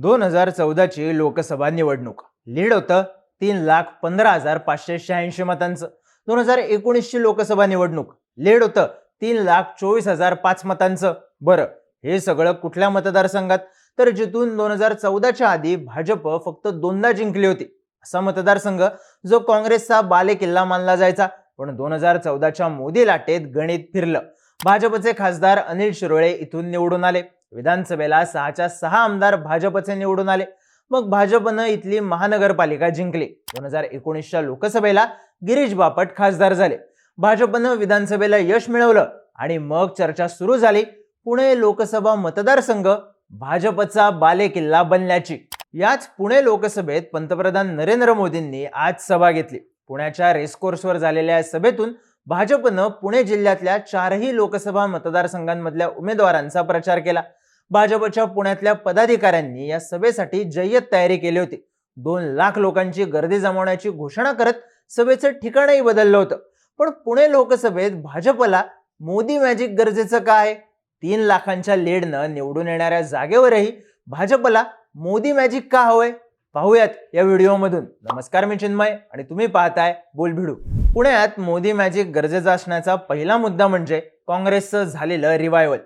दोन हजार चौदाची लोकसभा निवडणूक. लीड होतं तीन लाख पंधरा हजार पाचशे शहाऐंशी मतांचं. दोन हजार एकोणीसची लोकसभा निवडणूक. लीड होतं तीन लाख चोवीस हजार पाच मतांचं. बरं हे सगळं कुठल्या मतदारसंघात? तर जिथून दोन हजार चौदाच्या आधी भाजप फक्त दोनदा जिंकली होती. असा मतदारसंघ जो काँग्रेसचा बालेकिल्ला मानला जायचा. पण दोन हजार चौदाच्या मोदी लाटेत गणित फिरलं. भाजपचे खासदार अनिल शिरोळे इथून निवडून आले. विधानसभेला सहाच्या सहा आमदार भाजपचे निवडून आले. मग भाजपनं इथली महानगरपालिका जिंकली. दोन हजार एकोणीसच्या लोकसभेला गिरीश बापट खासदार झाले. भाजपनं विधानसभेला यश मिळवलं आणि मग चर्चा सुरू झाली पुणे लोकसभा मतदारसंघ भाजपचा बालेकिल्ला बनल्याची. याच पुणे लोकसभेत पंतप्रधान नरेंद्र मोदींनी आज सभा घेतली. पुण्याच्या रेसकोर्सवर झालेल्या सभेतून भाजपनं पुणे जिल्ह्यातल्या चारही लोकसभा मतदारसंघांमधल्या उमेदवारांचा प्रचार केला. भाजपच्या पुण्यातल्या पदाधिकाऱ्यांनी या सभेसाठी जय्यत तयारी केली होती. दोन लाख लोकांची गर्दी जमवण्याची घोषणा करत सभेचं ठिकाणही बदललं होतं. पण पुणे लोकसभेत भाजपला मोदी मॅजिक गरजेचं काय? तीन लाखांच्या लीडनं निवडून येणाऱ्या जागेवरही भाजपला मोदी मॅजिक का हवंय? पाहूयात या व्हिडिओमधून. नमस्कार मी चिन्मय आणि तुम्ही पाहताय बोलभिडू. पुण्यात मोदी मॅजिक गरजेचा असण्याचा पहिला मुद्दा म्हणजे काँग्रेसचं झालेलं रिवायवल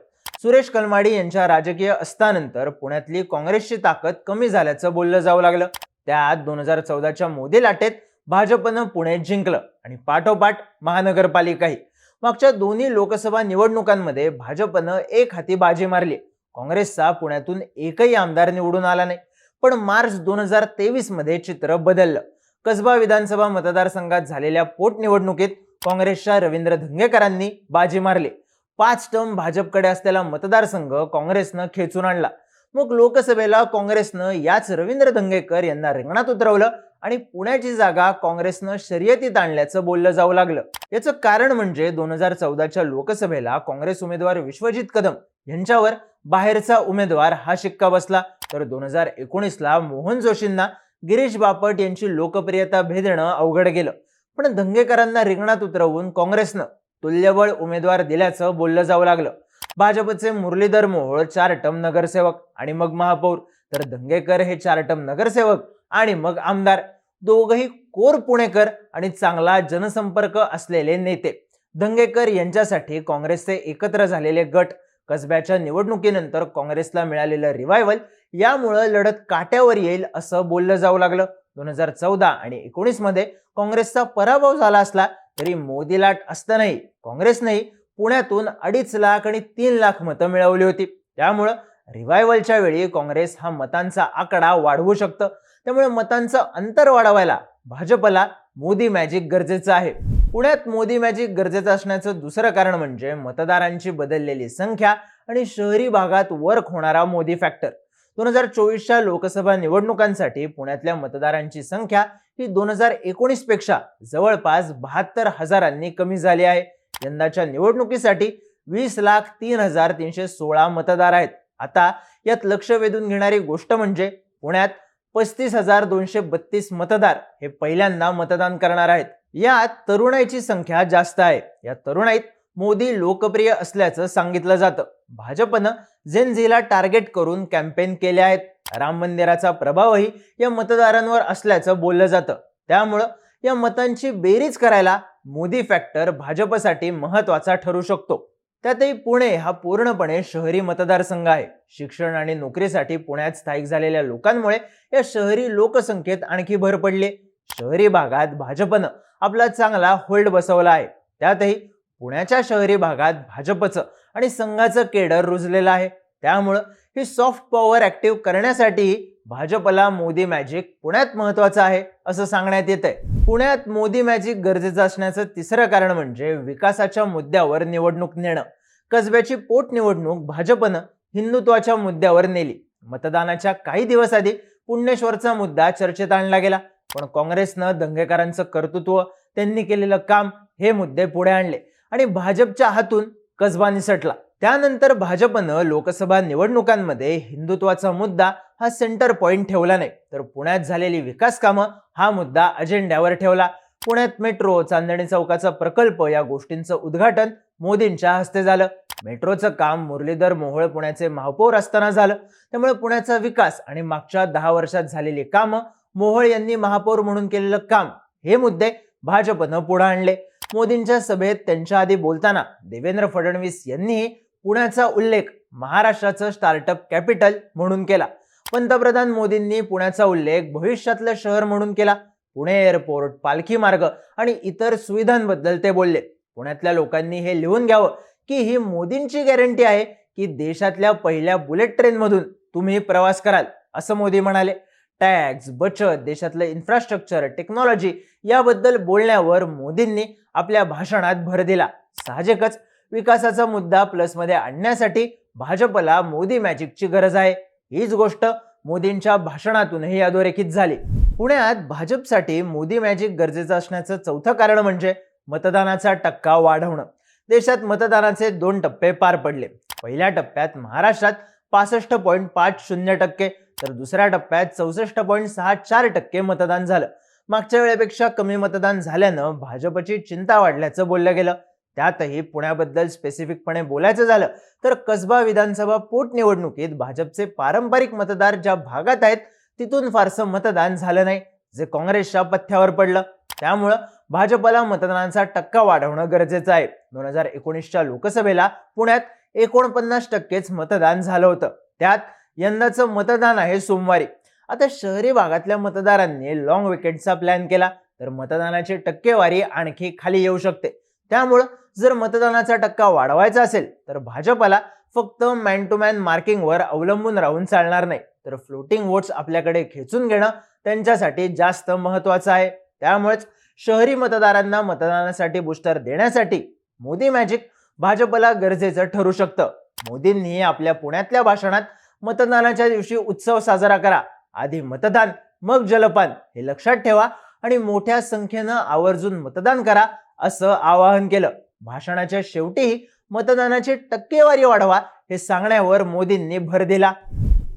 सुरेश कलमाडी यांच्या राजकीय असतानंतर पुण्यातली काँग्रेसची ताकद कमी झाल्याचं बोललं जाऊ लागलं. त्यात दोन हजार चौदाच्या मोदी लाटेत भाजपनं पुणे जिंकलं आणि पाठोपाठ महानगरपालिकाही. मागच्या दोन्ही लोकसभा निवडणुकांमध्ये भाजपनं एक हाती बाजी मारली. काँग्रेसचा पुण्यातून एकही आमदार निवडून आला नाही. पण मार्च दोन हजार तेवीसमध्ये चित्र बदललं. कसबा विधानसभा मतदारसंघात झालेल्या पोटनिवडणुकीत काँग्रेसच्या रवींद्र धंगेकरांनी बाजी मारली. पाच टर्म भाजपकडे असलेला मतदारसंघ काँग्रेसनं खेचून आणला. मग लोकसभेला काँग्रेसनं याच रवींद्र धंगेकर यांना रिंगणात उतरवलं आणि पुण्याची जागा काँग्रेसनं शर्यतीत आणल्याचं बोललं जाऊ लागलं. याचं कारण म्हणजे दोन हजार चौदाच्या लोकसभेला काँग्रेस उमेदवार विश्वजित कदम यांच्यावर बाहेरचा उमेदवार हा शिक्का बसला. तर दोन हजार एकोणीसला मोहन जोशींना गिरीश बापट यांची लोकप्रियता भेदणं अवघड गेलं. पण धंगेकरांना रिंगणात उतरवून काँग्रेसनं तुल्यबळ उमेदवार दिल्याचं बोललं जाऊ लागलं. भाजपचे मुरलीधर मोहोळ चार टम नगरसेवक आणि मग महापौर. तर दंगेकर हे चार टम नगरसेवक आणि मग आमदार. दोघही कोर पुणेकर आणि चांगला जनसंपर्क असलेले नेते. दंगेकर यांच्यासाठी काँग्रेसचे एकत्र झालेले गट. कसब्याच्या निवडणुकीनंतर काँग्रेसला मिळालेलं रिवायवल यामुळं लढत काट्यावर येईल असं बोललं जाऊ लागलं. दोन हजार चौदा आणि एकोणीसमध्ये काँग्रेसचा पराभव झाला असला तरी मोदी लाट असतानाही काँग्रेसनेही पुण्यातून अडीच लाख आणि तीन लाख मतं मिळवली होती. त्यामुळं रिव्हायवलच्या वेळी काँग्रेस हा मतांचा आकडा वाढवू शकतं. त्यामुळे मतांचं अंतर वाढवायला भाजपला मोदी मॅजिक गरजेचं आहे. पुण्यात मोदी मॅजिक गरजेचं असण्याचं दुसरं कारण म्हणजे मतदारांची बदललेली संख्या आणि शहरी भागात वर्क होणारा मोदी फॅक्टर दोन हजार चोवीसच्या लोकसभा निवडणुकांसाठी पुण्यातल्या मतदारांची संख्या ही दोन हजार एकोणीसपेक्षा जवळपास बहात्तर हजारांनी कमी झाली आहे. यंदाच्या निवडणुकीसाठी वीस लाख तीन हजार तीनशे सोळा मतदार आहेत. आता यात लक्ष वेधून घेणारी गोष्ट म्हणजे पुण्यात पस्तीस हजार दोनशे बत्तीस मतदार हे पहिल्यांदा मतदान करणार आहेत. यात तरुणाईची संख्या जास्त आहे. या तरुणाईत मोदी लोकप्रिय असल्याचं सांगितलं जातं. भाजपनं झेनझीला टार्गेट करून कॅम्पेन केले आहेत. राम मंदिराचा प्रभावही या मतदारांवर असल्याचं बोललं जातं. त्यामुळं या मतांची बेरीज करायला मोदी फॅक्टर भाजपसाठी महत्त्वाचा ठरू शकतो. त्यातही पुणे हा पूर्णपणे शहरी मतदारसंघ आहे. शिक्षण आणि नोकरीसाठी पुण्यात स्थायिक झालेल्या लोकांमुळे या शहरी लोकसंख्येत आणखी भर पडली. शहरी भागात भाजपनं आपला चांगला होल्ड बसवला आहे. त्यातही पुण्याच्या शहरी भागात भाजपचं आणि संघाचं केडर रुजलेलं आहे. त्यामुळं ही सॉफ्ट पॉवर ऍक्टिव्ह करण्यासाठी भाजपला मोदी मॅजिक पुण्यात महत्वाचं आहे असं सांगण्यात येत आहे पुण्यात मोदी मॅजिक गरजेचं असण्याचं तिसरं कारण म्हणजे विकासाच्या मुद्द्यावर निवडणूक नेणं. कसब्याची पोटनिवडणूक भाजपनं हिंदुत्वाच्या मुद्द्यावर नेली. मतदानाच्या काही दिवस आधी पुण्येश्वरचा मुद्दा चर्चेत आणला गेला. पण काँग्रेसनं दंगेकारांचं कर्तृत्व त्यांनी केलेलं काम हे मुद्दे पुढे आणले. आणि भाजपच्या हातून कसबा निसटला त्यानंतर भाजपनं लोकसभा निवडणुकांमध्ये हिंदुत्वाचा मुद्दा हा सेंटर पॉइंट ठेवला नाही. तर पुण्यात झालेली विकास कामं हा मुद्दा अजेंड्यावर ठेवला. पुण्यात मेट्रो चांदणी चौकाचा प्रकल्प या गोष्टींचं उद्घाटन मोदींच्या हस्ते झालं. मेट्रोचं काम मुरलीधर मोहोळ पुण्याचे महापौर असताना झालं. त्यामुळे पुण्याचा विकास आणि मागच्या दहा वर्षात झालेली कामं मोहोळ यांनी महापौर म्हणून केलेलं काम हे मुद्दे भाजपनं पुढे आणले. मोदींच्या सभेत त्यांच्या आधी बोलताना देवेंद्र फडणवीस यांनीही पुण्याचा उल्लेख महाराष्ट्राचं स्टार्टअप कॅपिटल म्हणून केला. पंतप्रधान मोदींनी पुण्याचा उल्लेख भविष्यातलं शहर म्हणून केला. पुणे एअरपोर्ट पालखी मार्ग आणि इतर सुविधांबद्दल ते बोलले. पुण्यातल्या लोकांनी हे लिहून घ्यावं की ही मोदींची गॅरंटी आहे की देशातल्या पहिल्या बुलेट ट्रेनमधून तुम्ही प्रवास कराल असं मोदी म्हणाले. टॅक्स बचत देशातलं इन्फ्रास्ट्रक्चर टेक्नॉलॉजी याबद्दल बोलण्यावर मोदींनी आपल्या भाषणात भर दिला. साहजिकच विकासाचा मुद्दा प्लसमध्ये आणण्यासाठी भाजपला मोदी मॅजिकची गरज आहे. हीच गोष्ट मोदींच्या भाषणातूनही अधोरेखित झाली. पुण्यात भाजपसाठी मोदी मॅजिक गरजेचं असण्याचं चौथं कारण म्हणजे मतदानाचा टक्का वाढवणं. देशात मतदानाचे दोन टप्पे पार पडले. पहिल्या टप्प्यात महाराष्ट्रात पासष्ट पॉईंट पाच शून्य टक्के तर दुसऱ्या टप्प्यात चौसष्ट पॉईंट सहा चार टक्के मतदान झालं. मागच्या वेळेपेक्षा कमी मतदान झाल्यानं भाजपची चिंता वाढल्याचं बोललं गेलं. त्यातही पुण्याबद्दल स्पेसिफिकपणे बोलायचं झालं तर कसबा विधानसभा पोटनिवडणुकीत भाजपचे पारंपरिक मतदार ज्या भागात आहेत तिथून फारसं मतदान झालं नाही जे काँग्रेसच्या पथ्यावर पडलं. त्यामुळं भाजपला मतदानाचा टक्का वाढवणं गरजेचं आहे. दोन हजार एकोणीसच्या लोकसभेला पुण्यात एकोणपन्नास टक्केच मतदान झालं होतं. त्यात यंदाचं मतदान आहे सोमवारी. आता शहरी भागातल्या मतदारांनी लॉंग विकेटचा प्लॅन केला तर मतदानाची टक्केवारी आणखी खाली येऊ शकते. त्यामुळं जर मतदानाचा टक्का वाढवायचा असेल तर भाजपला फक्त मॅन टू मॅन मार्किंगवर अवलंबून राहून चालणार नाही. तर फ्लोटिंग वोट्स आपल्याकडे खेचून घेणं त्यांच्यासाठी जास्त महत्वाचं आहे. त्यामुळेच शहरी मतदारांना मतदानासाठी बुस्टर देण्यासाठी मोदी मॅजिक भाजपला गरजेचं ठरू शकतं. मोदींनी आपल्या पुण्यातल्या भाषणात मतदानाच्या दिवशी उत्सव साजरा करा. आधी मतदान मग जलपान हे लक्षात ठेवा आणि मोठ्या संख्येनं आवर्जून मतदान करा असं आवाहन केलं. भाषणाच्या शेवटीही मतदानाची टक्केवारी वाढवा हे सांगण्यावर मोदींनी भर दिला.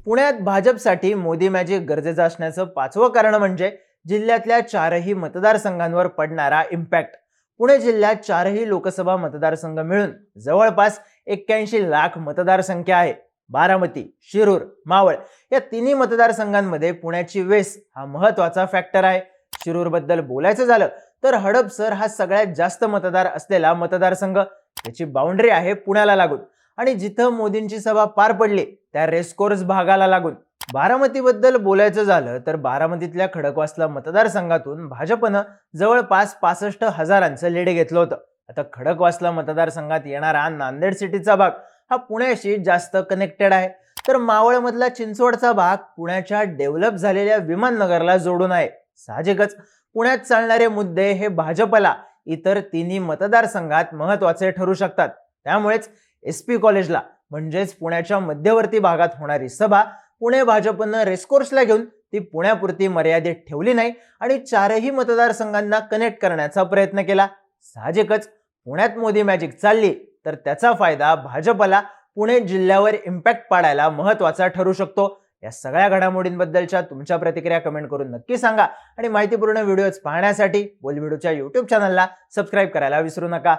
पुण्यात भाजपसाठी मोदी मॅजिक गरजेचं असण्याचं पाचवं कारण म्हणजे जिल्ह्यातल्या चारही मतदारसंघांवर पडणारा इम्पॅक्ट पुणे जिल्ह्यात चारही लोकसभा मतदारसंघ मिळून जवळपास एक्क्याऐंशी लाख मतदारसंख्या आहे. बारामती शिरूर मावळ या तिन्ही मतदारसंघांमध्ये पुण्याची वेस हा महत्त्वाचा फॅक्टर आहे. शिरूरबद्दल बोलायचं झालं तर हडपसर हा सगळ्यात जास्त मतदार असलेला मतदारसंघ. त्याची बाउंड्री आहे पुण्याला लागून. आणि जिथं मोदींची सभा पार पडली त्या रेस्कोर्स भागाला लागून. बारामतीबद्दल बोलायचं झालं तर बारामतीतल्या खडकवासला मतदारसंघातून भाजपनं जवळपास पासष्ट हजारांचं लेडे घेतलं होतं. आता खडकवासला मतदारसंघात येणारा नांदेड सिटीचा भाग हा पुण्याशी जास्त कनेक्टेड आहे. तर मावळमधला चिंचवडचा भाग पुण्याच्या डेव्हलप झालेल्या विमाननगरला जोडून आहे. साहजिकच पुण्यात चालणारे मुद्दे हे भाजपला इतर तिन्ही मतदारसंघात महत्त्वाचे ठरू शकतात. त्यामुळेच एस पी कॉलेजला म्हणजेच पुण्याच्या मध्यवर्ती भागात होणारी सभा पुणे भाजपनं रेस्कोर्सला घेऊन ती पुण्यापुरती मर्यादित ठेवली नाही आणि चारही मतदारसंघांना कनेक्ट करण्याचा प्रयत्न केला. साहजिकच पुण्यात मोदी मॅजिक चालली. तर त्याचा फायदा भाजपला पुणे जिल्ह्यावर इम्पॅक्ट पाडायला महत्त्वाचा ठरू शकतो. या सगळ्या घडामोडींबद्दलच्या तुमच्या प्रतिक्रिया कमेंट करून नक्की सांगा. आणि माहितीपूर्ण व्हिडिओज पाहण्यासाठी बोल व्हिडिओच्या युट्यूब चॅनलला सबस्क्राईब करायला विसरू नका.